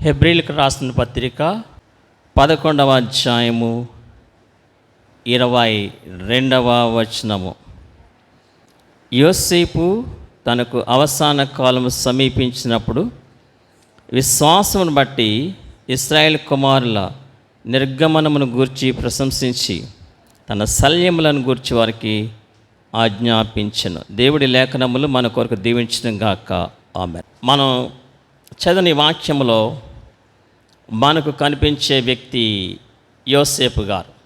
హెబ్రిల్కి రాసిన పత్రిక పదకొండవ అధ్యాయము ఇరవై రెండవ వచనము. యోసేపు తనకు అవసాన కాలము సమీపించినప్పుడు విశ్వాసమును బట్టి ఇస్రాయేల్ కుమారుల నిర్గమనమును గూర్చి ప్రశంసించి తన శల్యములను గూర్చి వారికి ఆజ్ఞాపించను. దేవుడి లేఖనములు మన కొరకు దీవించడం గాక ఆమె మనం చదని ఈ వాక్యములో మనకు కనిపించే వ్యక్తి యోసేపు గారు.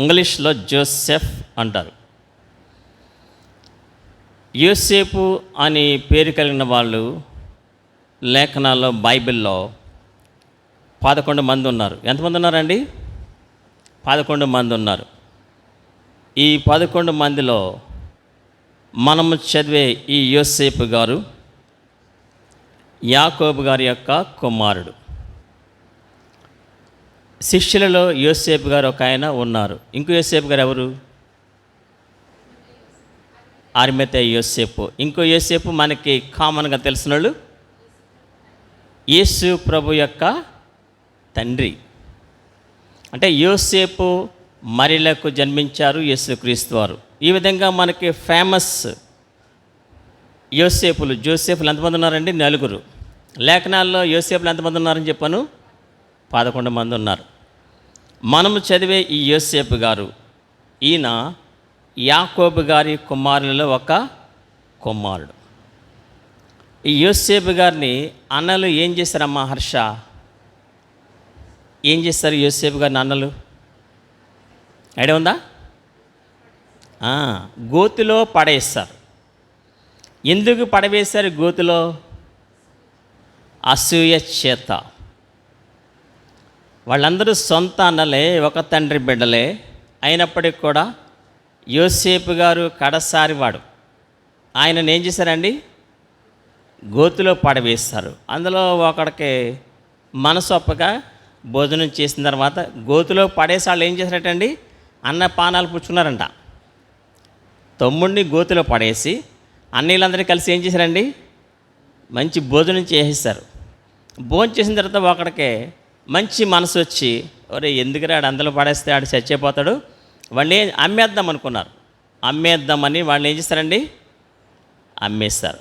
ఇంగ్లీష్లో జోసెఫ్ అంటారు. యోసేపు అని పేరు కలిగిన వాళ్ళు లేఖనాల్లో బైబిల్లో పదకొండు మంది ఉన్నారు. ఎంతమంది ఉన్నారండి? పదకొండు మంది ఉన్నారు. ఈ పదకొండు మందిలో మనము చదివే ఈ యోసేపు గారు యాకోబు గారి యొక్క కుమారుడు. శిష్యులలో యోసేపు గారు ఒక ఆయన ఉన్నారు. ఇంకో యోసేపు గారు ఎవరు? ఆర్మిత యోసేపు. ఇంకో యోసేపు మనకి కామన్గా తెలిసిన వాళ్ళు యేసు ప్రభు యొక్క తండ్రి. అంటే యోసేపు మరిలకు జన్మించారు యేసుక్రీస్తు వారు. ఈ విధంగా మనకి ఫేమస్ యోసేపులు జోసేపులు ఎంతమంది ఉన్నారండి? నలుగురు. లేఖనాల్లో యోసేపులు ఎంతమంది ఉన్నారని చెప్పాను? పదకొండు మంది ఉన్నారు. మనము చదివే ఈ యోసేపు గారు ఈయన యాకోబు గారి కుమారులలో ఒక కుమారుడు. ఈ యోసేపు గారిని అన్నలు ఏం చేశారమ్మా హర్ష? ఏం చేస్తారు యోసేపు గారిని అన్నలు? ఐడియా ఉందా? గోతిలో పడేస్తారు. ఎందుకు పడవేశారు గోతిలో? అసూయ చేత. వాళ్ళందరూ సొంత అన్నలే ఒక తండ్రి బిడ్డలే. అయినప్పటికి కూడా యోసేపు గారు కడసారి వాడు ఆయనను ఏం చేశారండి? గోతిలో పడవేస్తారు. అందులో ఒకడికి మనసు ఒప్పక భోజనం చేసిన తర్వాత గోతిలో పడేసి వాళ్ళు ఏం చేశారటండి? అన్న పానాలు పుచ్చుకున్నారంట. తమ్ముడిని గోతిలో పడేసి అన్నీళ్ళందరూ కలిసి ఏం చేశారండి? మంచి భోజనం చేసేస్తారు. భోజనం చేసిన తర్వాత ఒకడికి మంచి మనసు వచ్చి ఒరే ఎందుకురా ఆడు అందులో పడేస్తే ఆడు చచ్చిపోతాడు? వాళ్ళని అమ్మేద్దాం అనుకున్నారు. అమ్మేద్దామని వాళ్ళు ఏం చేస్తారండి? అమ్మేస్తారు.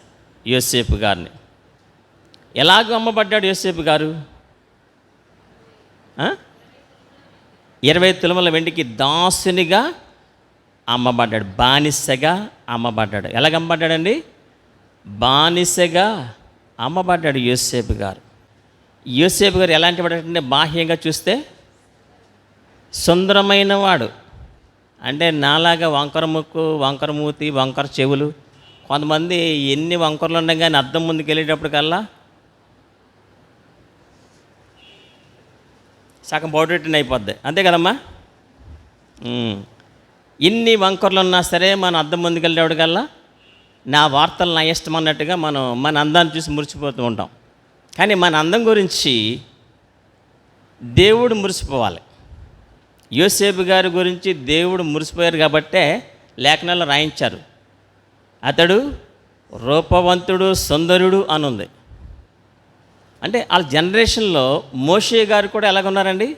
యోసేపు గారిని. ఎలాగో అమ్మబడ్డాడు యోసేపు గారు? ఇరవై తులముల వెండికి దాసునిగా అమ్మబడ్డాడు. బానిసగా అమ్మబడ్డాడు. ఎలాగ అమ్మబడ్డాడండి? బానిసగా అమ్మబడ్డాడు యోసేపు గారు. యూసేఫ్ గారు ఎలాంటి వాడంటే బాహ్యంగా చూస్తే సుందరమైన వాడు అంటే నాలాగా వంకర ముక్కు వంకర మూతి వంకర చెవులు. కొంతమంది ఎన్ని వంకరలు ఉండగా కానీ అద్దం ముందుకు వెళ్ళేటప్పటికల్లా సగం పౌడరెట్టిన అయిపోద్ది. అంతే కదమ్మా? ఇన్ని వంకర్లు ఉన్నా సరే మనం అద్దం ముందుకు వెళ్ళేటప్పటికల్లా నా వార్తలు నా ఇష్టం అన్నట్టుగా మనం మన అందాన్ని చూసి మురిచిపోతూ ఉంటాం. కానీ మన అందం గురించి దేవుడు మురిసిపోవాలి. యోసేపు గారి గురించి దేవుడు మురిసిపోయారు కాబట్టే లేఖనాలు రాయించారు. అతడు రూపవంతుడు సుందరుడు అని ఉంది అంటే వాళ్ళ జనరేషన్లో మోషే గారు కూడా ఎలాగున్నారండి?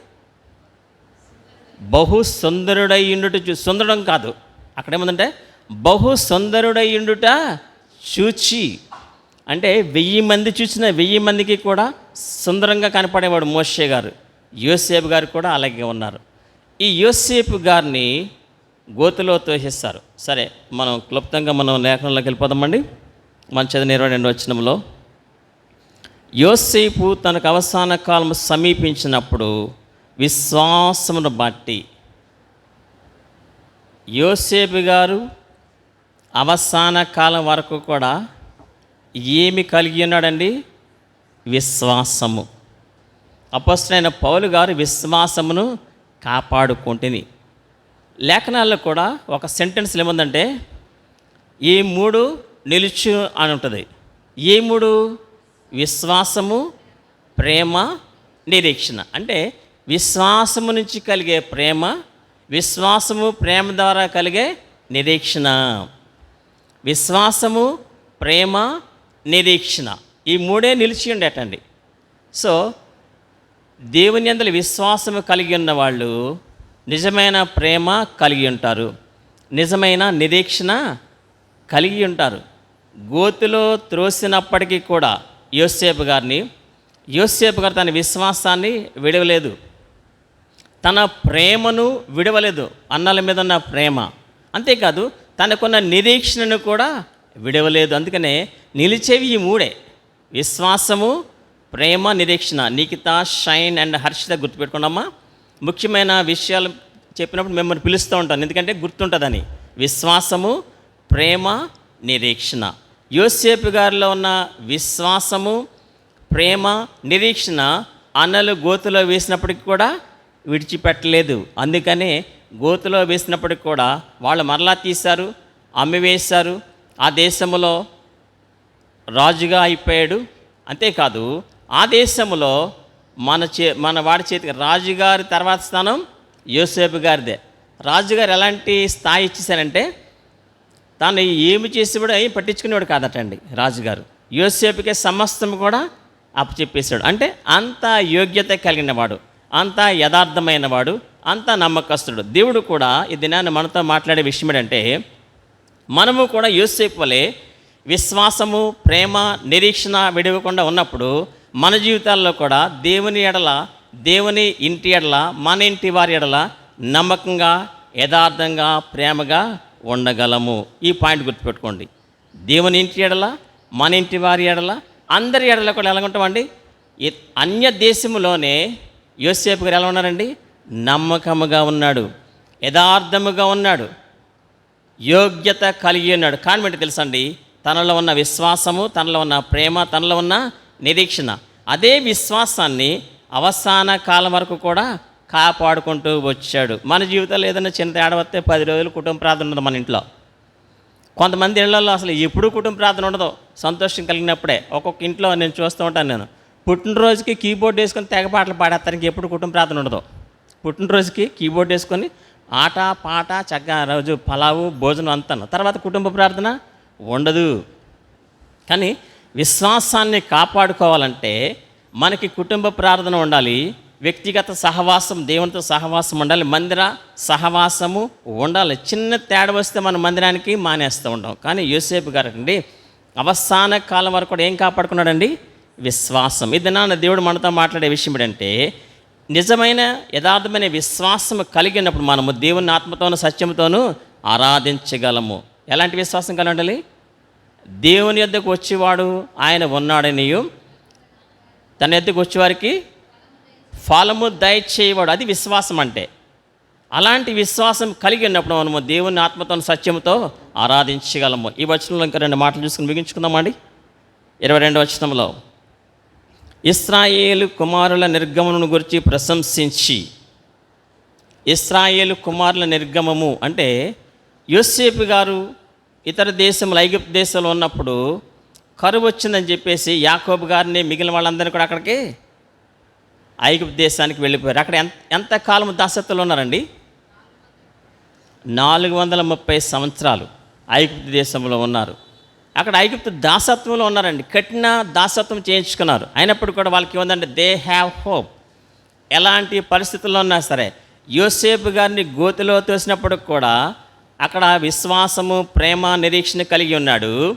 బహు సుందరుడై ఉండుట చూ సుందరం కాదు. అక్కడ ఏముందంటే బహు సుందరుడై ఉండుట చూచి అంటే వెయ్యి మంది చూసిన వెయ్యి మందికి కూడా సుందరంగా కనపడేవాడు మోషే గారు. యోసేపు గారు కూడా అలాగే ఉన్నారు. ఈ యోసేపు గారిని గోతులో తోసేస్తారు సరే మనం క్లుప్తంగా మనం లేఖనంలోకి వెళ్ళిపోదామండి. మన చదివిన ఇరవై రెండు వచ్చినంలో యోసేపు తనకు అవసాన కాలం సమీపించినప్పుడు విశ్వాసమును బట్టి యోసేపు గారు అవసాన కాలం వరకు కూడా ఏమి కలిగి ఉన్నాడండి? విశ్వాసము. అపస్తులైన పౌలు గారు విశ్వాసమును కాపాడుకుంటుని. లేఖనాల్లో కూడా ఒక సెంటెన్స్ ఏముందంటే ఈ మూడు నిలుచు అని ఉంటుంది. ఏ మూడు విశ్వాసము ప్రేమ నిరీక్షణ. అంటే విశ్వాసము నుంచి కలిగే ప్రేమ విశ్వాసము ప్రేమ ద్వారా కలిగే నిరీక్షణ. విశ్వాసము ప్రేమ నిరీక్షణ. ఈ మూడే నిలిచి ఉండేటండి. సో దేవుని అందరి విశ్వాసము కలిగి ఉన్న వాళ్ళు నిజమైన ప్రేమ కలిగి ఉంటారు. నిజమైన నిరీక్షణ కలిగి ఉంటారు. గోతిలో త్రోసినప్పటికీ కూడా యోసేపు గారిని యోసేపు గారు తన విశ్వాసాన్ని విడవలేదు. తన ప్రేమను విడవలేదు. అన్నల మీద ఉన్న ప్రేమ. అంతేకాదు తనకున్న నిరీక్షణను కూడా విడవలేదు. అందుకనే నిలిచేవి ఈ మూడే. విశ్వాసము ప్రేమ నిరీక్షణ. నిఖిత షైన్ అండ్ హర్షిత గుర్తుపెట్టుకున్నామా ముఖ్యమైన విషయాలు చెప్పినప్పుడు మిమ్మల్ని పిలుస్తూ ఉంటాను. ఎందుకంటే గుర్తుంటుందని. విశ్వాసము ప్రేమ నిరీక్షణ. యోసేపు గారిలో ఉన్న విశ్వాసము ప్రేమ నిరీక్షణ అన్నలు గోతులో వేసినప్పటికి కూడా విడిచిపెట్టలేదు. అందుకనే గోతులో వేసినప్పటికి కూడా వాళ్ళు మరలా తీశారు అమ్మి వేశారు. ఆ దేశంలో రాజుగా అయిపోయాడు. అంతేకాదు ఆ దేశంలో మన చే మన వాడి చేతికి రాజుగారి తర్వాత స్థానం యోసేపు గారిదే. రాజుగారు ఎలాంటి స్థాయి ఇచ్చేసారంటే తాను ఏమి చేసేవాడు ఏం పట్టించుకునేవాడు కాదటండి రాజుగారు యోసేపుకే సమస్తం కూడా అప్పచెప్పేశాడు. అంటే అంత యోగ్యత కలిగిన వాడు అంత యథార్థమైన వాడు అంత నమ్మకస్తుడు. దేవుడు కూడా ఈ దినాన్ని మనతో మాట్లాడే విషయం ఏంటంటే మనము కూడా యోసేపు వలె విశ్వాసము ప్రేమ నిరీక్షణ విడవకుండా ఉన్నప్పుడు మన జీవితాల్లో కూడా దేవుని ఎడల దేవుని ఇంటి ఎడల మన ఇంటి వారి ఎడల నమ్మకంగా యథార్థంగా ప్రేమగా ఉండగలము. ఈ పాయింట్ గుర్తుపెట్టుకోండి. దేవుని ఇంటి ఎడల మన ఇంటి వారి ఎడల అందరి ఎడల కూడా ఎలా ఉంటామండి? అన్య దేశములోనే యోసేపు గారు ఎలా ఉన్నారండి? నమ్మకముగా ఉన్నాడు. యథార్థముగా ఉన్నాడు. యోగ్యత కలిగి ఉన్నాడు. కాన్వెంట్ తెలుసండి తనలో ఉన్న విశ్వాసము తనలో ఉన్న ప్రేమ తనలో ఉన్న నిరీక్షణ. అదే విశ్వాసాన్ని అవసాన కాలం వరకు కూడా కాపాడుకుంటూ వచ్చాడు. మన జీవితంలో ఏదైనా చిన్న తేడా వస్తే పది రోజులు కుటుంబ ప్రార్థన ఉండదు మన ఇంట్లో. కొంతమంది ఇళ్ళలో అసలు ఎప్పుడు కుటుంబ ప్రార్థన ఉండదు. సంతోషం కలిగినప్పుడే. ఒక్కొక్క ఇంట్లో నేను చూస్తూ ఉంటాను నేను. పుట్టినరోజుకి కీబోర్డ్ వేసుకొని తెగ పాటలు పాడేస్తానికి ఎప్పుడు కుటుంబ ప్రార్థన ఉండదు. పుట్టినరోజుకి కీబోర్డ్ వేసుకొని ఆట పాట చక్కగా రోజు పలావు భోజనం అంతాను. తర్వాత కుటుంబ ప్రార్థన ఉండదు. కానీ విశ్వాసాన్ని కాపాడుకోవాలంటే మనకి కుటుంబ ప్రార్థన ఉండాలి వ్యక్తిగత సహవాసం దేవునితో సహవాసం ఉండాలి మందిర సహవాసము ఉండాలి. చిన్న తేడా వస్తే మన మందిరానికి మానేస్తూ ఉంటాం కానీ యూసేపు గారు అండి అవసాన కాలం వరకు కూడా ఏం కాపాడుకున్నాడండి? విశ్వాసం. ఇది నాన్న దేవుడు మనతో మాట్లాడే విషయం ఏంటంటే నిజమైన యథార్థమైన విశ్వాసం కలిగినప్పుడు మనము దేవుని ఆత్మతోనూ సత్యంతోనూ ఆరాధించగలము. ఎలాంటి విశ్వాసం కలిగి ఉండాలి? దేవుని యొద్దకు వచ్చేవాడు ఆయన ఉన్నాడనియు. తన ఎద్దుకు వచ్చేవారికి ఫలము దయచేయవాడు. అది విశ్వాసం అంటే. అలాంటి విశ్వాసం కలిగి ఉన్నప్పుడు మనము దేవుని ఆత్మతో సత్యంతో ఆరాధించగలము. ఈ వచనంలో ఇంకా రెండు మాటలు చూసుకుని ముగించుకుందామండి ఇరవై రెండు వచనంలో ఇస్రాయేలు కుమారుల నిర్గమను గురించి ప్రశంసించి ఇస్రాయేలు కుమారుల నిర్గమము అంటే యోసేపు గారు ఇతర దేశంలో ఐగుప్తు దేశంలో ఉన్నప్పుడు కరువు వచ్చిందని చెప్పేసి యాకోబు గారిని మిగిలిన వాళ్ళందరినీ కూడా అక్కడికి ఐగుప్తు దేశానికి వెళ్ళిపోయారు. అక్కడ ఎంత ఎంత కాలం దాసత్వంలో ఉన్నారండి? నాలుగు వందల ముప్పై సంవత్సరాలు ఐగుప్తు దేశంలో ఉన్నారు. అక్కడ ఐగుప్తు దాసత్వంలో ఉన్నారండి. కఠిన దాసత్వం చేయించుకున్నారు. అయినప్పుడు కూడా వాళ్ళకి ఏముందంటే దే హ్యావ్ హోప్. ఎలాంటి పరిస్థితుల్లో ఉన్నా సరే యోసేపు గారిని గోతిలో తోసినప్పుడు కూడా అక్కడ విశ్వాసము ప్రేమ నిరీక్షణ కలిగి ఉన్నాడు.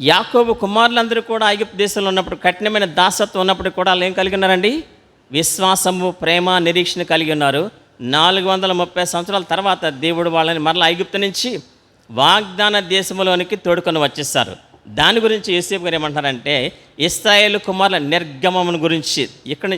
యాకోబు కుమారులందరూ కూడా ఐగుప్తు దేశంలో ఉన్నప్పుడు కఠినమైన దాసత్వం ఉన్నప్పుడు కూడా వాళ్ళు ఏం కలిగి ఉన్నారండి? విశ్వాసము ప్రేమ నిరీక్షణ కలిగి ఉన్నారు. నాలుగు వందల ముప్పై సంవత్సరాల తర్వాత దేవుడు వాళ్ళని మరలా ఐగుప్తు నుంచి వాగ్దాన దేశంలోనికి తోడుకొని వచ్చేస్తారు దాని గురించి యేసేపు గారు ఏమంటారంటే ఇస్రాయేల్ కుమారుల నిర్గమమును గురించి ఇక్కడ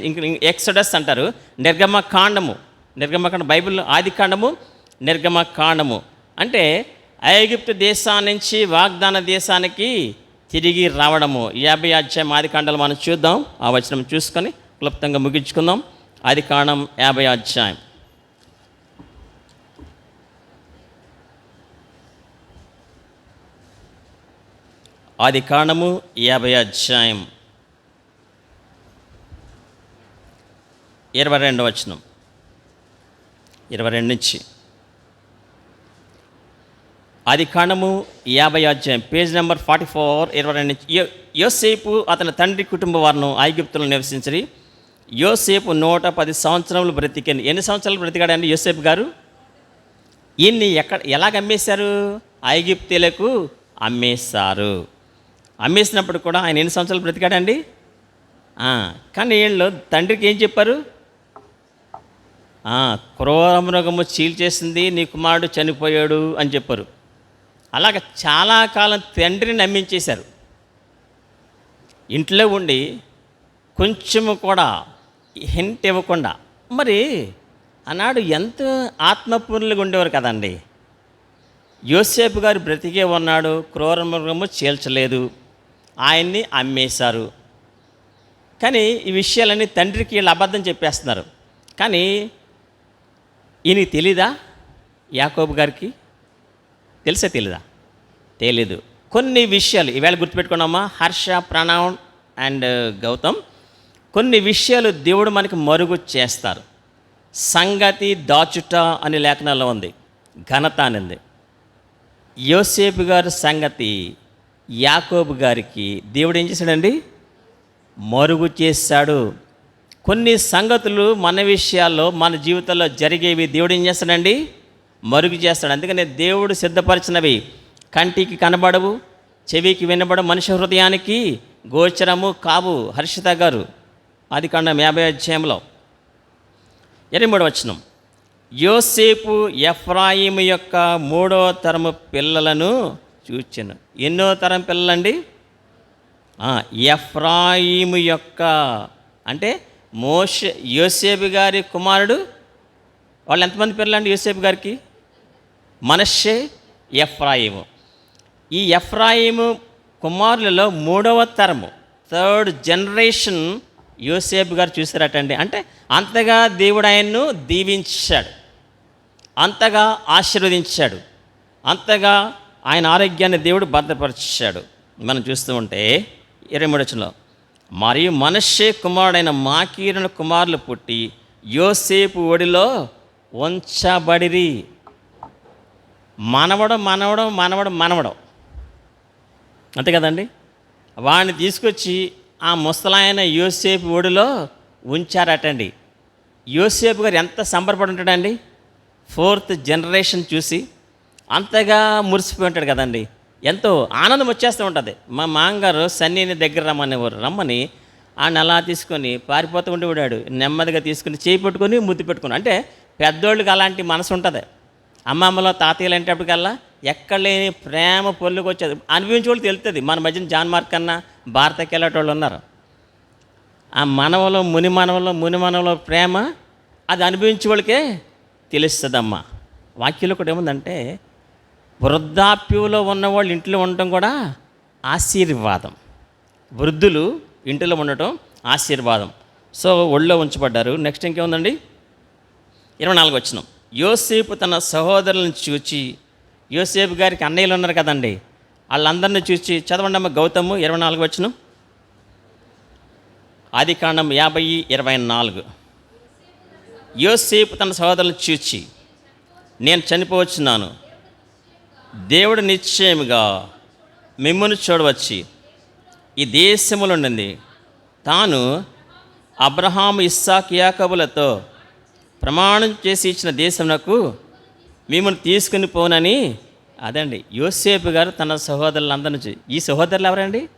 ఎక్సడస్ అంటారు. నిర్గమ కాండము. నిర్గమ బైబిల్ బైబిల్లో ఆది కాండము నిర్గమ కాండము. అంటే ఐగుప్తు దేశాన్నించి వాగ్దాన దేశానికి తిరిగి రావడము. యాభై అధ్యాయం ఆది కాండలు మనం చూద్దాం. ఆ వచనం చూసుకొని క్లుప్తంగా ముగించుకుందాం. ఆది కాండం యాభై అధ్యాయం. ఆది కాండము యాభై అధ్యాయం. ఇరవై రెండు వచనం. ఇరవై రెండు నుంచి. అది కాండము యాభై అధ్యాయం పేజ్ నెంబర్ ఫార్టీ ఫోర్ ఇరవై రెండు నుంచి. యోసేపు అతని తండ్రి కుటుంబ వారిను ఐగుప్తులో నివసించరి. యోసేపు నూట పది సంవత్సరములు బ్రతికాను. ఎన్ని సంవత్సరాలు బ్రతికాడండి యోసేపు గారు? ఈయన్ని ఎక్కడ ఎలాగ అమ్మేశారు? ఐగిప్తీలకు అమ్మేశారు. అమ్మేసినప్పుడు కూడా ఆయన ఎన్ని సంవత్సరాలు బ్రతికాడండి? కానీ వీళ్ళు తండ్రికి ఏం చెప్పారు? క్రోరమృగము క్రూర మృగము చీల్చేసింది నీ కుమారుడు చనిపోయాడు అని చెప్పారు. అలాగ చాలా కాలం తండ్రిని నమ్మించేశారు. ఇంట్లో ఉండి కొంచెము కూడా హింట్ ఇవ్వకుండా. మరి ఆనాడు ఎంత ఆత్మపూర్ణులుగా ఉండేవారు కదండి. యోసేపు గారు బ్రతికే ఉన్నాడు క్రూర మృగము చీల్చలేదు ఆయన్ని అమ్మేశారు. కానీ ఈ విషయాలన్నీ తండ్రికి వీళ్ళు అబద్ధం చెప్పేస్తున్నారు. కానీ ఈయనకి తెలీదా? యాకోబు గారికి? తెలుసా తెలీదా? తెలీదు. కొన్ని విషయాలు ఈవేళ గుర్తుపెట్టుకున్నామా హర్ష ప్రణవ్ అండ్ గౌతమ్. కొన్ని విషయాలు దేవుడు మనకి మరుగు చేస్తారు. సంగతి దాచుట అనే లేఖనాల్లో ఉంది ఘనత అనింది. యోసేపు గారి సంగతి యాకోబు గారికి దేవుడు ఏం చేశాడండి? మరుగు చేశాడు. కొన్ని సంగతులు మన విషయాల్లో మన జీవితంలో జరిగేవి దేవుడు ఏం చేస్తాడండి? మరుగు చేస్తాడు. అందుకనే దేవుడు సిద్ధపరిచినవి కంటికి కనబడవు చెవికి వినబడవు మనిషి హృదయానికి గోచరము కావు. హర్షిత గారు అది కాండం యాభై అధ్యాయంలో. ఇరవై మూడు వచనం. యోసేపు ఎఫ్రాయిము యొక్క మూడో తరము పిల్లలను చూచాను. ఎన్నో తరం పిల్లలండి? ఎఫ్రాయిము యొక్క అంటే మోష యోసేపు గారి కుమారుడు. వాళ్ళు ఎంతమంది పిల్లలండి యోసేపు గారికి? మనషే ఎఫ్రాయిము. ఈ ఎఫ్రాయిము కుమారులలో మూడవ తరము. థర్డ్ జనరేషన్ యోసేపు గారు చూసారటండి అంటే అంతగా దేవుడు ఆయన్ను దీవించాడు. అంతగా ఆశీర్వదించాడు. అంతగా ఆయన ఆరోగ్యాన్ని దేవుడు భద్రపరిచాడు. మనం చూస్తూ ఉంటే ఇరవై మూడొచ్చులో మరియు మనషే కుమారుడైన మాకీరుని కుమారులు పుట్టి యోసేపు ఒడిలో ఉంచబడిరి. మనవడం మనవడం మనవడం మనవడం. అంతే కదండి? వాడిని తీసుకొచ్చి ఆ ముసలాయన యోసేపు ఒడిలో ఉంచారటండి. యోసేపు గారు ఎంత సంబరపడి ఉంటాడండి ఫోర్త్ జనరేషన్ చూసి అంతగా మురిసిపోయి ఉంటాడు కదండి. ఎంతో ఆనందం వచ్చేస్తూ ఉంటుంది. మా మామగారు సన్నీని దగ్గర రమ్మనేవారు రమ్మని ఆయన అలా తీసుకొని పారిపోతూ ఉండేవాడు నెమ్మదిగా తీసుకుని చేయి పెట్టుకొని ముద్దు పెట్టుకుని. అంటే పెద్దోళ్ళకి అలాంటి మనసు ఉంటుంది. అమ్మమ్మలో తాతయ్యలు అంటేప్పటికల్లా ఎక్కడ లేని ప్రేమ పొల్లుకు వచ్చేది అనుభవించే వాళ్ళు తెలుస్తుంది మన మధ్యన జాన్ మార్క్ కన్నా భారతకి వెళ్ళేటోళ్ళు ఉన్నారు. ఆ మనవలో ముని మనవలో ముని మనవలో ప్రేమ అది అనుభవించే వాళ్ళకే తెలుస్తుందమ్మా. వాక్యంలో కూడా ఏముందంటే వృద్ధాప్యంలో ఉన్నవాళ్ళు ఇంట్లో ఉండటం కూడా ఆశీర్వాదం. వృద్ధులు ఇంటిలో ఉండటం ఆశీర్వాదం. సో ఒళ్ళో ఉంచబడ్డారు. నెక్స్ట్ ఇంకేముందండి? ఇరవై నాలుగు వచ్చినాం. యోసేపు తన సహోదరులను చూచి యోసేపు గారికి అన్నయ్యలు ఉన్నారు కదండి. వాళ్ళందరిని చూసి చదవండి అమ్మ గౌతము ఇరవై నాలుగు వచ్చిన ఆది కాండం యాభై ఇరవై నాలుగు. యోసేపు తన సహోదరులను చూచి నేను చనిపోవచ్చున్నాను. దేవుడు నిశ్చయముగా మిమ్మల్ని చూడవచ్చి ఈ దేశములో ఉండింది తాను అబ్రహాం ఇస్సాక్ యాకబులతో ప్రమాణం చేసి ఇచ్చిన దేశమునకు మిమ్మల్ని తీసుకుని పోనని అదండి. యోసేపు గారు తన సహోదరులందరినీ ఈ సహోదరులు ఎవరండి?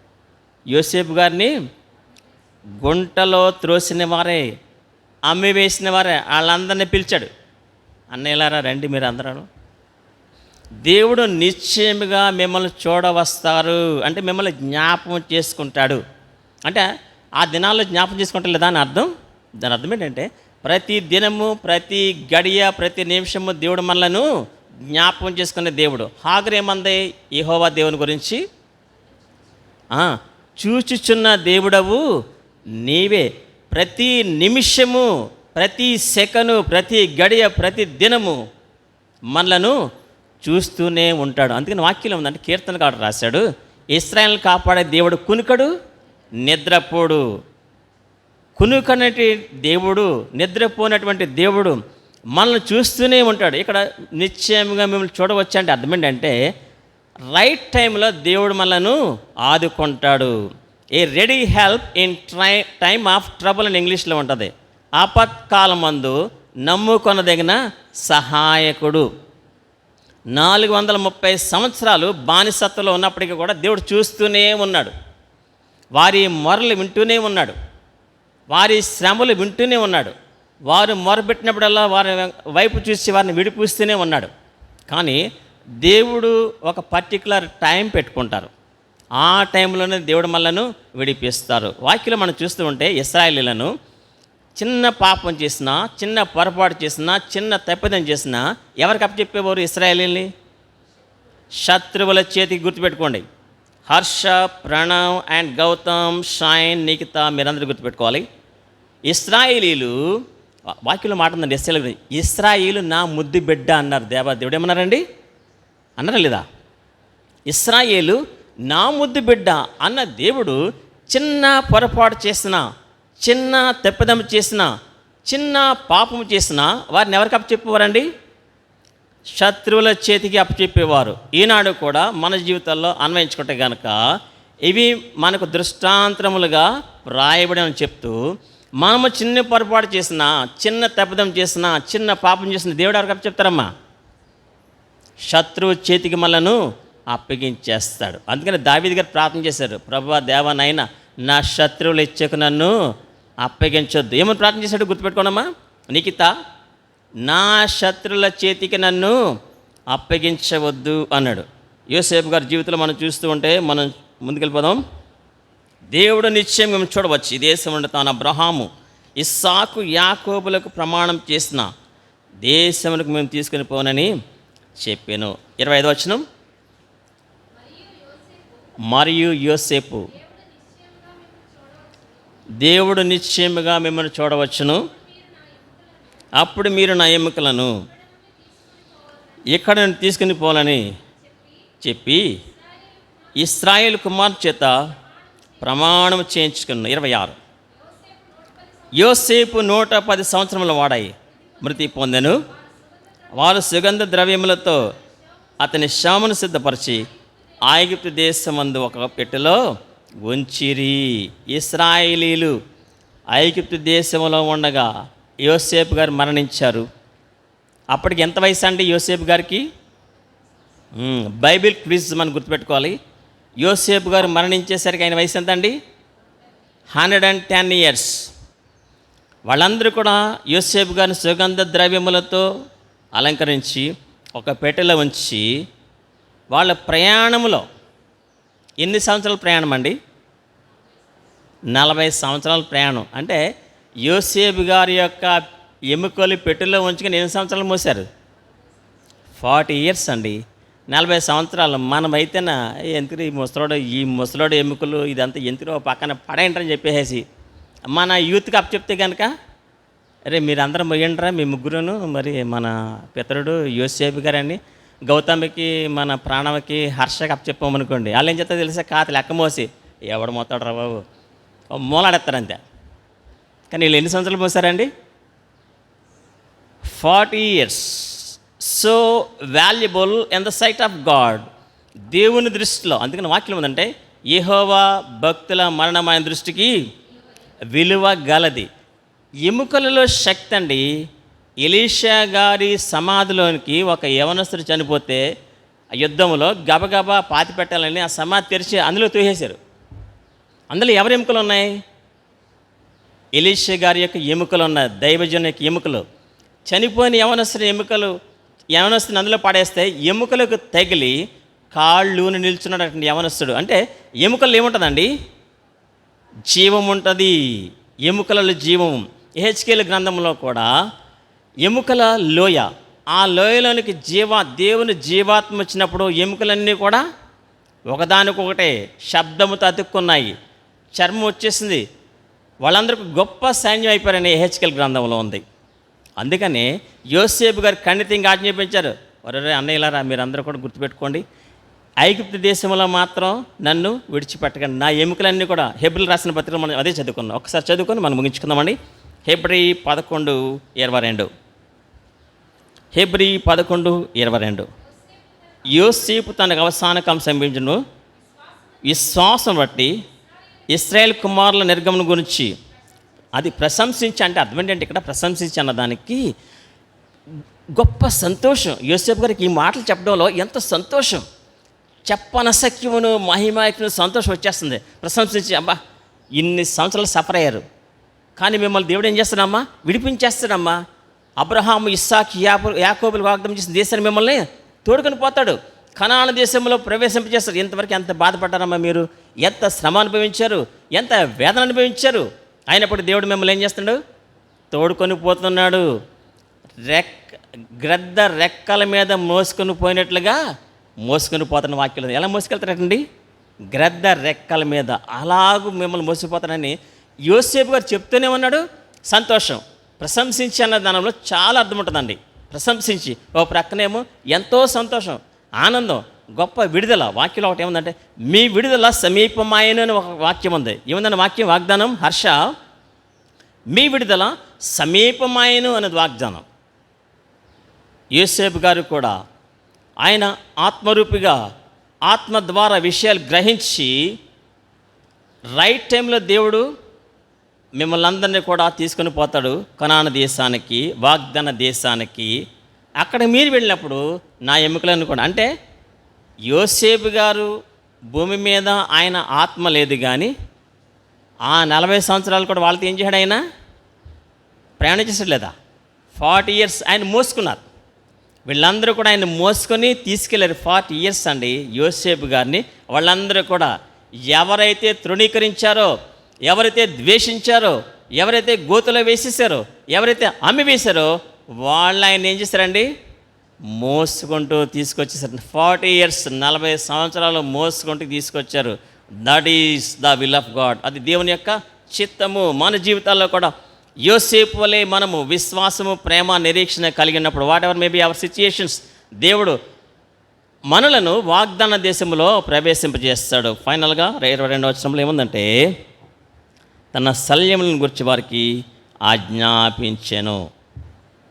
యోసేపు గారిని గుంటలో త్రోసిన వారే అమ్మి వేసిన వారే వాళ్ళందరినీ పిలిచాడు. అన్నయ్యలారా రండి మీరు అందరూ. దేవుడు నిశ్చయముగా మిమ్మల్ని చూడవస్తారు. అంటే మిమ్మల్ని జ్ఞాపకం చేసుకుంటాడు. అంటే ఆ దినాల్లో జ్ఞాపకం చేసుకుంటారు లేదా అని అర్థం? దాని అర్థం ఏంటంటే ప్రతి దినము ప్రతి గడియ ప్రతి నిమిషము దేవుడు మనలను జ్ఞాపకం చేసుకునే దేవుడు. హాగరేమంది యెహోవా దేవుని గురించి. చూచుచున్న దేవుడవు నీవే. ప్రతి నిమిషము ప్రతి సెకను ప్రతి గడియ ప్రతి దినము మనలను చూస్తూనే ఉంటాడు. అందుకని వాక్యం ఉందంటే కీర్తనకాడు రాశాడు. ఇస్రాయల్ కాపాడే దేవుడు కునుకడు నిద్రపోడు. కునుకనటి దేవుడు నిద్రపోనటువంటి దేవుడు మనల్ని చూస్తూనే ఉంటాడు. ఇక్కడ నిశ్చయంగా మిమ్మల్ని చూడవచ్చు అంటే అర్థం ఏంటంటే రైట్ టైంలో దేవుడు మనను ఆదుకుంటాడు. A ready help in try time of trouble అని ఇంగ్లీష్లో ఉంటుంది. ఆపత్కాలం మందు నమ్ముకొనదగిన సహాయకుడు. నాలుగు వందల ముప్పై సంవత్సరాలు బానిసత్వలో ఉన్నప్పటికీ కూడా దేవుడు చూస్తూనే ఉన్నాడు. వారి మొరలు వింటూనే ఉన్నాడు. వారి శ్రమలు వింటూనే ఉన్నాడు. వారు మొరబెట్టినప్పుడల్లా వారి వైపు చూసి వారిని విడిపిస్తూనే ఉన్నాడు. కానీ దేవుడు ఒక పర్టికులర్ టైం పెట్టుకుంటారు. ఆ టైంలోనే దేవుడు మళ్ళను విడిపిస్తారు. వాక్యలో మనం చూస్తూ ఉంటే ఇస్రాయలీలను చిన్న పాపం చేసినా చిన్న పొరపాటు చేసినా చిన్న తప్పిదం చేసినా ఎవరికి అప్పచెప్పేవారు ఇస్రాయలీని శత్రువుల చేతికి గుర్తుపెట్టుకోండి. హర్ష ప్రణవ్ అండ్ గౌతమ్ షైన్ నిఖిత మీరందరూ గుర్తుపెట్టుకోవాలి. ఇస్రాయేలీలు వాక్యంలో మాట ఉందండి ఇస్రాయల్ ఇస్రాయేలు నా ముద్దు బిడ్డ అన్నారు. దేవా దేవుడు ఏమన్నారండి? అన్నారా లేదా? ఇస్రాయేలు నా ముద్దు బిడ్డ అన్న దేవుడు చిన్న పొరపాటు చేసిన చిన్న తెప్పదం చేసిన చిన్న పాపము చేసిన వారిని ఎవరికి అప్పచెప్పేవారండి? శత్రువుల చేతికి అప్పచెప్పేవారు. ఈనాడు కూడా మన జీవితాల్లో అన్వయించుకుంటే కనుక ఇవి మనకు దృష్టాంతరములుగా రాయబడి అని చెప్తూ మనము చిన్న పొరపాటు చేసిన చిన్న తప్పిదం చేసిన చిన్న పాపం చేసిన దేవుడు ఎవరికి చెప్తారమ్మా? శత్రువు చేతికి మనలను అప్పగించేస్తాడు. అందుకని దావీది గారు ప్రార్థన చేశారు ప్రభు దేవనైనా నా శత్రువులు ఇచ్చకు నన్ను అప్పగించొద్దు. ఏమని ప్రార్థన చేశాడు గుర్తుపెట్టుకోనమ్మా నిఖిత నా శత్రువుల చేతికి నన్ను అప్పగించవద్దు అన్నాడు. యోసేపు గారి జీవితంలో మనం చూస్తూ ఉంటే మనం ముందుకెళ్ళిపోదాం. దేవుడు నిశ్చయం మేము చూడవచ్చు. ఈ దేశం ఉండి తాను అబ్రహాము ఇస్సాకు యాకోబులకు ప్రమాణం చేసిన దేశములకు మేము తీసుకుని పోనని చెప్పాను. ఇరవై ఐదు వచనం. మరియు యోసేపు దేవుడు నిశ్చయముగా మిమ్మల్ని చూడవచ్చును. అప్పుడు మీరు నా ఎముకలను ఇక్కడ నుండి తీసుకుని పోవాలని చెప్పి ఇస్రాయేల్ కుమార్ చేత ప్రమాణం చేయించుకున్న ఇరవై ఆరు. యోసేపు నూట పది సంవత్సరముల వాడాయి మృతి పొందెను. వారు సుగంధ ద్రవ్యములతో అతని శ్యామను సిద్ధపరిచి ఐగుప్తు దేశమందు ఒక పెట్టెలో ఉంచిరి. ఇస్రాయేలీలు ఐగుప్తు దేశంలో ఉండగా యోసేపు గారు మరణించారు. అప్పటికి ఎంత వయసు అండి యోసేపు గారికి? బైబిల్ క్విజ్ మనం గుర్తుపెట్టుకోవాలి. యోసేపు గారు మరణించేసరికి ఆయన వయసు ఎంత అండి హండ్రెడ్ అండ్ టెన్ ఇయర్స్. వాళ్ళందరూ కూడా యోసేపు గారిని సుగంధ ద్రవ్యములతో అలంకరించి ఒక పెట్టెలో ఉంచి వాళ్ళ ప్రయాణంలో ఎన్ని సంవత్సరాల ప్రయాణం అండి? నలభై సంవత్సరాల ప్రయాణం. అంటే యోసేపు గారి యొక్క ఎముకలు పెట్టెలో ఉంచుకొని ఎన్ని సంవత్సరాలు మోసారు ఫార్టీ ఇయర్స్ అండి. నలభై సంవత్సరాలు మనమైతేనా? ఎందుకు ఈ ముసలోడు? ఈ ముసలోడు ఎముకలు ఇదంతా ఎందుకు పక్కన పడేయంటారని చెప్పేసి. మన యూత్కి అప్ చెప్తే కనుక అరే మీరందరం మొయ్యండిరా మీ ముగ్గురును మరి మన పితరుడు యోసేపు గారని గౌతమికి మన ప్రాణవకి హర్షకి అప్ చెప్పామనుకోండి. వాళ్ళు ఏం చెప్తారో తెలిసే? కాత లెక్క మోసి ఎవడు మోతాడు రా బాబు? ఓ మూలాడేస్తారు అంతే కానీ వీళ్ళు ఎన్ని సంవత్సరాలు మోసారండి? Forty years. So valuable in the sight of God దేవుని దృష్టిలో అందుకని వాక్యం ఏంటంటే యెహోవా భక్తుల మరణమైన దృష్టికి విలువ గలది. ఎముకలలో శక్తి అండి ఎలీషా గారి సమాధిలోనికి ఒక యవనస్తుడు చనిపోతే యుద్ధంలో గబగబా పాతి పెట్టాలని ఆ సమాధి తెరిచి అందులో తోసేశారు అందులో ఎవరి ఎముకలు ఉన్నాయి? ఎలీషా గారి యొక్క ఎముకలు ఉన్నాయి దైవజన్ యొక్క ఎముకలు. చనిపోయిన యవనస్తుడి ఎముకలు యవనస్తుని నదిలో పాడేస్తే ఎముకలకు తగిలి కాళ్ళూని నిల్చున్నాడు యవనస్తుడు. అంటే ఎముకలు ఏముంటుందండి? జీవం ఉంటుంది. ఎముకలలో జీవం. హెచ్కేల గ్రంథంలో కూడా ఎముకల లోయ. ఆ లోయలోనికి జీవ దేవుని జీవాత్మ వచ్చినప్పుడు ఎముకలన్నీ కూడా ఒకదానికొకటే శబ్దముతో అతుక్కున్నాయి. చర్మం వచ్చేసింది. వాళ్ళందరికీ గొప్ప సైన్యం అయిపోయారని హెచ్కెల్ గ్రంథంలో ఉంది. అందుకనే యోసేపు గారు ఖండితంగా ఆజ్ఞాపించారు. ఒరే అన్నయ్యలారా మీరందరూ కూడా గుర్తుపెట్టుకోండి. ఐగుప్తు దేశంలో మాత్రం నన్ను విడిచిపెట్టకండి. నా ఎముకలన్నీ కూడా హెబ్రిల్ రాసిన పత్రికలు మనం అదే చదువుకున్నాం. ఒకసారి చదువుకొని మనం ముగించుకుందామండి. హెబ్రి పదకొండు ఇరవై రెండు. హెబ్రి పదకొండు ఇరవై రెండు. యోసేపు తనకు అవసానకం సంభించును విశ్వాసం బట్టి ఇస్రాయేల్ కుమారుల నిర్గమన గురించి అది ప్రశంసించి అంటే అర్థం ఏంటంటే ఇక్కడ ప్రశంసించి అన్న దానికి గొప్ప సంతోషం. యోసేపు గారికి ఈ మాటలు చెప్పడంలో ఎంత సంతోషం. చెప్పనసక్యమును మహిమాయకును సంతోషం వచ్చేస్తుంది. ప్రశంసించి అబ్బా ఇన్ని సంవత్సరాలు సఫర్ అయ్యారు. కానీ మిమ్మల్ని దేవుడు ఏం చేస్తాడమ్మా విడిపించేస్తాడమ్మా అబ్రహాం ఇస్సాక్ యాపు యాకోబులు వాగ్దం చేసిన దేశాన్ని మిమ్మల్ని తోడుకొని పోతాడు. కణాన దేశంలో ప్రవేశింపజేస్తారు ఇంతవరకు ఎంత బాధపడ్డారమ్మా మీరు? ఎంత శ్రమ అనుభవించారు? ఎంత వేదన అనుభవించారు? అయినప్పుడు దేవుడు మిమ్మల్ని ఏం చేస్తున్నాడు తోడుకొని పోతున్నాడు. రెక్ గ్రద్ద రెక్కల మీద మోసుకొని పోయినట్లుగా మోసుకొని పోతున్న వాక్యం ఎలా మోసుకెళ్తారండి గ్రద్ద రెక్కల మీద. అలాగూ మిమ్మల్ని మోసిపోతానని యోసేపు గారు చెప్తూనే ఉన్నాడు. సంతోషం. ప్రశంసించి అన్న దానంలో చాలా అర్థం ఉంటుందండి. ప్రశంసించి. ఓ ప్రక్కనేమో ఎంతో సంతోషం ఆనందం. గొప్ప విడుదల. వాక్యంలో ఒకటి ఏముందంటే మీ విడుదల సమీపమాయను అని ఒక వాక్యం ఉంది. ఏముందండి వాక్యం? వాగ్దానం? హర్ష మీ విడుదల సమీపమాయను అనేది వాగ్దానం. యూసేఫ్ గారు కూడా ఆయన ఆత్మరూపిగా ఆత్మ ద్వారా విషయాలు గ్రహించి రైట్ టైంలో దేవుడు మిమ్మల్ని అందరినీ కూడా తీసుకొని పోతాడు కనాన దేశానికి వాగ్దాన దేశానికి. అక్కడ మీరు వెళ్ళినప్పుడు నా ఎముకలను కూడా అంటే యోసేపు గారు భూమి మీద ఆయన ఆత్మ లేదు కానీ ఆ నలభై సంవత్సరాలు కూడా వాళ్ళతో ఏం చేశాడు ఆయన? ప్రయాణం చేసట్లేదా లేదా ఫార్టీ ఇయర్స్ ఆయన మోసుకున్నారు. వీళ్ళందరూ కూడా ఆయన మోసుకొని తీసుకెళ్ళారు. ఫార్టీ ఇయర్స్ అండి యోసేపు గారిని. వాళ్ళందరూ కూడా ఎవరైతే తృణీకరించారో ఎవరైతే ద్వేషించారో ఎవరైతే గోతులో వేసేసారో ఎవరైతే అమ్మి వేశారో వాళ్ళు ఆయన ఏం చేశారండి? మోసుకుంటూ తీసుకొచ్చేసారు. ఫార్టీ ఇయర్స్ నలభై సంవత్సరాలు మోసుకుంటూ తీసుకొచ్చారు. That is the will of God అది దేవుని యొక్క చిత్తము. మన జీవితాల్లో కూడా యోసేపు వలె మనము విశ్వాసము ప్రేమ నిరీక్షణ కలిగినప్పుడు whatever maybe our situations దేవుడు మనలను వాగ్దాన దేశంలో ప్రవేశింపజేస్తాడు. ఫైనల్గా ఇరవై రెండవ వచనంలో ఏముందంటే తన శల్యములను గురించి వారికి ఆజ్ఞాపించాను.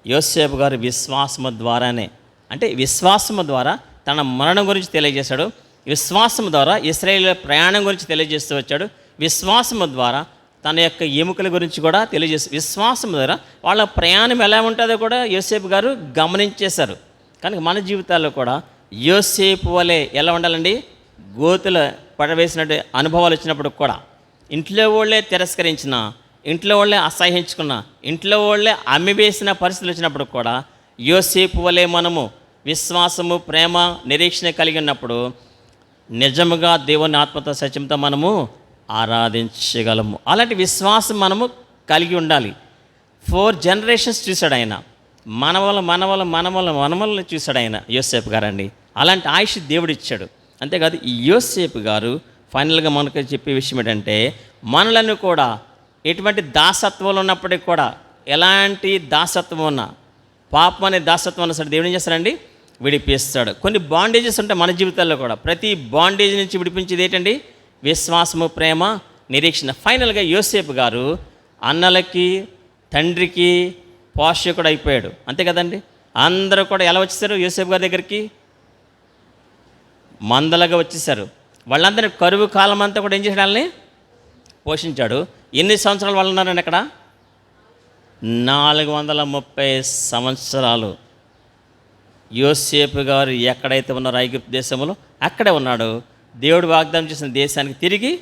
యోసేపు గారు విశ్వాసము ద్వారానే అంటే విశ్వాసము ద్వారా తన మరణం గురించి తెలియజేశాడు. విశ్వాసము ద్వారా ఇస్రాయేల్ ప్రయాణం గురించి తెలియజేస్తూ వచ్చాడు. విశ్వాసము ద్వారా తన యొక్క ఎముకల గురించి కూడా తెలియజేసి విశ్వాసం ద్వారా వాళ్ళ ప్రయాణం ఎలా ఉంటుందో కూడా యోసేపు గారు గమనించేశారు. కనుక మన జీవితాల్లో కూడా యోసేపు వలె ఎలా ఉండాలండి? గోతుల పడవేసినట్టు అనుభవాలు వచ్చినప్పుడు కూడా ఇంట్లో వాళ్ళే తిరస్కరించిన ఇంట్లో వాళ్ళే అసహించుకున్న ఇంట్లో వాళ్ళే అమ్మివేసిన పరిస్థితులు వచ్చినప్పుడు కూడా యోసేపు వలె మనము విశ్వాసము ప్రేమ నిరీక్షణ కలిగి ఉన్నప్పుడు నిజముగా దేవుని ఆత్మతో సత్యంతో మనము ఆరాధించగలము. అలాంటి విశ్వాసం మనము కలిగి ఉండాలి. ఫోర్ జనరేషన్స్ చూశాడు ఆయన. మనవల మనవల మనవల మనవలను చూశాడు ఆయన యోసేపు గారండి. అలాంటి ఆయుష్ దేవుడు ఇచ్చాడు అంతేకాదు ఈ యోసేపు గారు ఫైనల్గా మనకు చెప్పే విషయం ఏంటంటే మనలను కూడా ఎటువంటి దాసత్వంలో ఉన్నప్పటికీ కూడా ఎలాంటి దాసత్వం ఉన్నా పాపం అనే దాసత్వం ఉన్న సరే దేవుడు ఏం చేస్తారండి విడిపిస్తాడు. కొన్ని బాండేజెస్ ఉంటాయి మన జీవితాల్లో కూడా. ప్రతి బాండేజ్ నుంచి విడిపించేది ఏంటండి? విశ్వాసము ప్రేమ నిరీక్షణ. ఫైనల్గా యోసేపు గారు అన్నలకి తండ్రికి పోషకుడు అయిపోయాడు. అంతే కదండి? అందరూ కూడా ఎలా వచ్చేసారు? యోసేపు గారి దగ్గరికి? మందలుగా వచ్చేసారు. వాళ్ళందరినీ కరువు కాలం అంతా కూడా ఏం చేశాడు వాళ్ళని? పోషించాడు. ఎన్ని సంవత్సరాలు వాళ్ళు ఉన్నారండి అక్కడ? నాలుగు వందల ముప్పై సంవత్సరాలు. యోసేపు గారు ఎక్కడైతే ఉన్నారో ఐగుప్తు దేశంలో అక్కడే ఉన్నాడు. దేవుడు వాగ్దానం చేసిన దేశానికి తిరిగి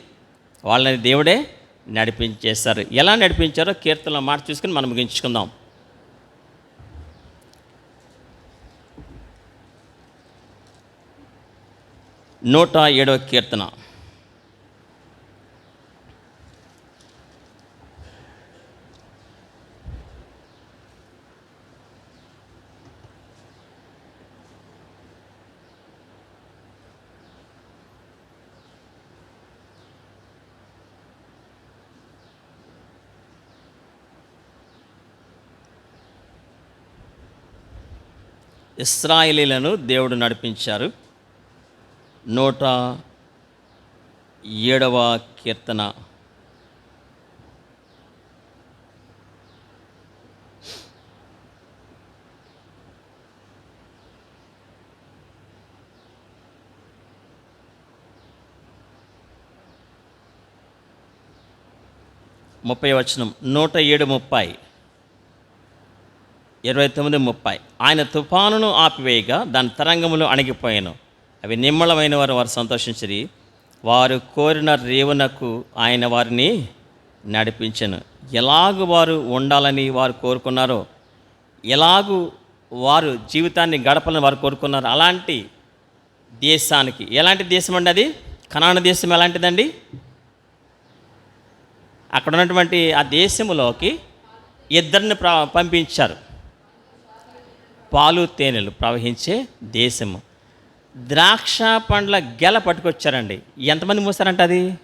వాళ్ళని దేవుడే నడిపించేశారు. ఎలా నడిపించారో కీర్తనలో మాట చూసుకుని మనం ముగించుకుందాం. నూట ఏడవ కీర్తన. ఇస్రాయిలీలను దేవుడు నడిపించారు. నూట ఏడవ కీర్తన. ముప్పై వచనం నూట ఏడు ముప్పై. ఇరవై తొమ్మిది ముప్పై. ఆయన తుఫానును ఆపివేయగా దాని తరంగములు అణిగిపోయాను. అవి నిమ్మలమైన వారు వారు సంతోషించరి. వారు కోరిన రేవునకు ఆయన వారిని నడిపించను. ఎలాగు వారు ఉండాలని వారు కోరుకున్నారో ఎలాగు వారు జీవితాన్ని గడపాలని వారు కోరుకున్నారు అలాంటి దేశానికి ఎలాంటి దేశం అండి అది? కనాన దేశం ఎలాంటిదండి? అక్కడ ఉన్నటువంటి ఆ దేశంలోకి ఇద్దరిని ప్ర పంపించారు. పాలు తేనెలు ప్రవహించే దేశము. ద్రాక్ష పండ్ల గెల పట్టుకొచ్చారండి. ఎంతమంది మూసారంట అది?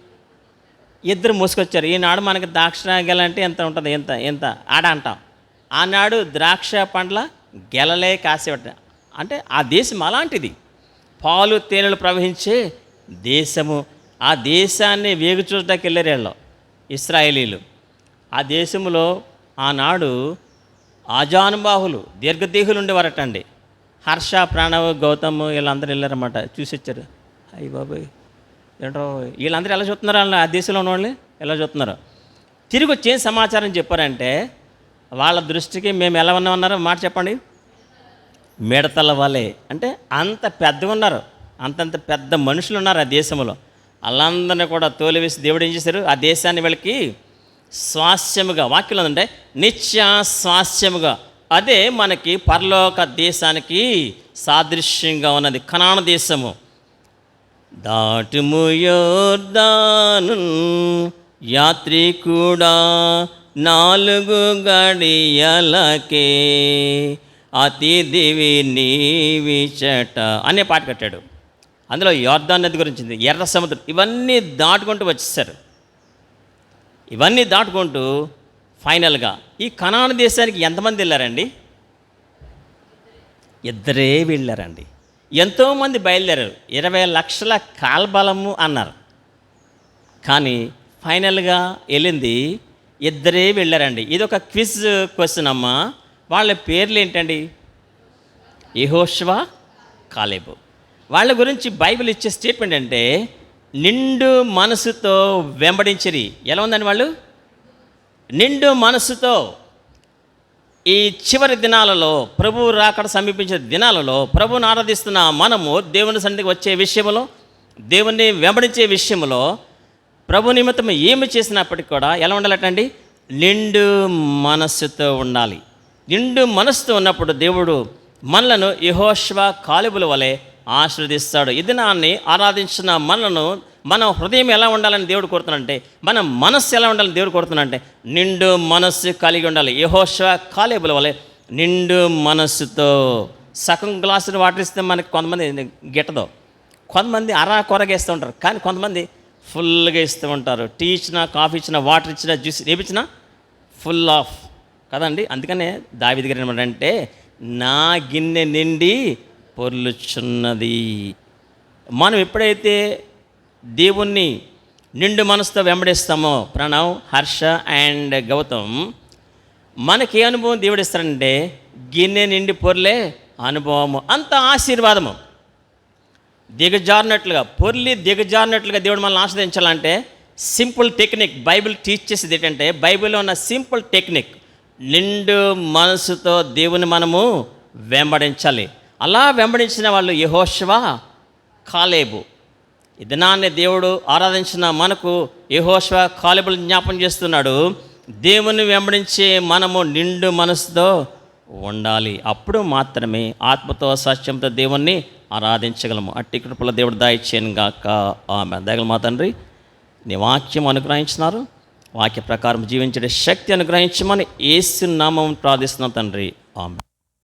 ఇద్దరు మూసుకొచ్చారు. ఈనాడు మనకి ద్రాక్ష గెల అంటే ఎంత ఉంటుంది? ఎంత ఎంత? ఆడ అంటాం. ఆనాడు ద్రాక్ష పండ్ల గెలలే కాసేవట. అంటే ఆ దేశం అలాంటిది. పాలు తేనెలు ప్రవహించే దేశము. ఆ దేశాన్ని వేగు చూడటానికి వెళ్ళారు వీళ్ళు. ఇస్రాయేలీలు. ఆ దేశంలో ఆనాడు ఆజానుబాహులు దీర్ఘదేహులు ఉండేవారటండి హర్ష ప్రణవ్ గౌతమ్ వీళ్ళందరూ వెళ్ళారన్నమాట చూసొచ్చారు. అయ్యి బాబాయ్ ఏంటో వీళ్ళందరూ ఎలా చూస్తున్నారు వాళ్ళని ఆ దేశంలో ఉన్నవాళ్ళు ఎలా చూస్తున్నారు? తిరిగి వచ్చి ఏం సమాచారం చెప్పారంటే వాళ్ళ దృష్టికి మేము ఎలా ఉన్నామన్నారో మాట చెప్పండి. మిడతల వలె. అంటే అంత పెద్దగా ఉన్నారు అంతంత పెద్ద మనుషులు ఉన్నారు ఆ దేశంలో. వాళ్ళందరినీ కూడా తోలివేసి దేవుడు ఏం చేశారు? ఆ దేశాన్ని వీళ్ళకి స్వాస్యముగా వాక్యం ఉందంటే నిత్య స్వాస్యముగా అదే మనకి పరలోక దేశానికి సాదృశ్యంగా ఉన్నది. కనాన దేశము. దాటుము యోర్దాను యాత్రికుడా నాలుగు గడియలకే. అతి దివి నీవిచట అనే పాట కట్టాడు. అందులో యోర్దాన్ నది గురించి ఎర్ర సముద్రం. ఇవన్నీ దాటుకుంటూ వచ్చేసారు. ఇవన్నీ దాటుకుంటూ ఫైనల్గా ఈ కనాను దేశానికి ఎంతమంది వెళ్ళారండి? ఇద్దరే వెళ్ళారండి. ఎంతోమంది బయలుదేరారు. ఇరవై లక్షల కాల్బలము అన్నారు. కానీ ఫైనల్గా వెళ్ళింది ఇద్దరే వెళ్ళారండి. ఇది ఒక క్విజ్ క్వశ్చన్ అమ్మా. వాళ్ళ పేర్లు ఏంటండి? యెహోషువ కాలేబు. వాళ్ళ గురించి బైబిల్ ఇచ్చే స్టేట్మెంట్ అంటే నిండు మనసుతో వెంబడించిరి. ఎలా ఉందండి వాళ్ళు? నిండు మనసుతో ఈ చివరి దినాలలో ప్రభువు రాకడ సమీపించే దినాలలో ప్రభువును ఆరాధిస్తున్న మనము దేవుని సన్నిధికి వచ్చే విషయంలో దేవుణ్ణి వెంబడించే విషయంలో ప్రభు నిమిత్తం ఏమి చేసినప్పటికీ కూడా ఎలా ఉండాలటండి? నిండు మనస్సుతో ఉండాలి. నిండు మనస్సుతో ఉన్నప్పుడు దేవుడు మనలను యహోష్వ కాలుబుల వలె ఆశీర్వదిస్తాడు. ఈ దినాన్ని ఆరాధించిన మనను మన హృదయం ఎలా ఉండాలని దేవుడు కోరుతున్నాడంటే మన మనస్సు ఎలా ఉండాలని దేవుడు కోరుతున్నాడంటే నిండు మనస్సు కలిగి ఉండాలి. యహోష కాలేబుల వలె నిండు మనస్సుతో. సగం గ్లాసులు వాటర్ ఇస్తే మనకి కొంతమంది గిట్టదు. కొంతమంది అరా కొరగేస్తూ ఉంటారు. కానీ కొంతమంది ఫుల్గా ఇస్తూ ఉంటారు. టీ ఇచ్చినా కాఫీ ఇచ్చినా వాటర్ ఇచ్చినా జ్యూస్ ఏమిచ్చినా ఫుల్ ఆఫ్. కదండి? అందుకనే దావి దగ్గర ఏమంటే నా గిన్నె నిండి పొర్లుచున్నది. మనం ఎప్పుడైతే దేవుణ్ణి నిండు మనసుతో వెంబడిస్తామో ప్రణవ్ హర్ష అండ్ గౌతమ్ మనకి ఏ అనుభవం దేవుడు ఇస్తాడంటే గిన్నె నిండి పొర్లే అనుభవము అంత ఆశీర్వాదము. దిగజారినట్లుగా పొర్లి దిగజారినట్లుగా దేవుడు మనల్ని ఆస్వాదించాలంటే సింపుల్ టెక్నిక్ బైబిల్ టీచ్ చేసేది ఏంటంటే బైబిల్లో ఉన్న సింపుల్ టెక్నిక్ నిండు మనసుతో దేవుని మనము వెంబడించాలి. అలా వెంబడించిన వాళ్ళు యహోష్వా కాలేబు. ఈ దినాన్ని దేవుడు ఆరాధించిన మనకు యహోశవ కాలేబులు జ్ఞాపం చేస్తున్నాడు. దేవుని వెంబడించే మనము నిండు మనసుతో ఉండాలి. అప్పుడు మాత్రమే ఆత్మతో సత్యంతో దేవుణ్ణి ఆరాధించగలము. అట్టి కృపల దేవుడు దాయిచ్చేను గాక. ఆమె దగల మా తండ్రి నీ వాక్యం అనుగ్రహించినారు. వాక్య ప్రకారం జీవించే శక్తి అనుగ్రహించమని ఏసు నామం ప్రార్థిస్తున్నాం తండ్రి. ఆమె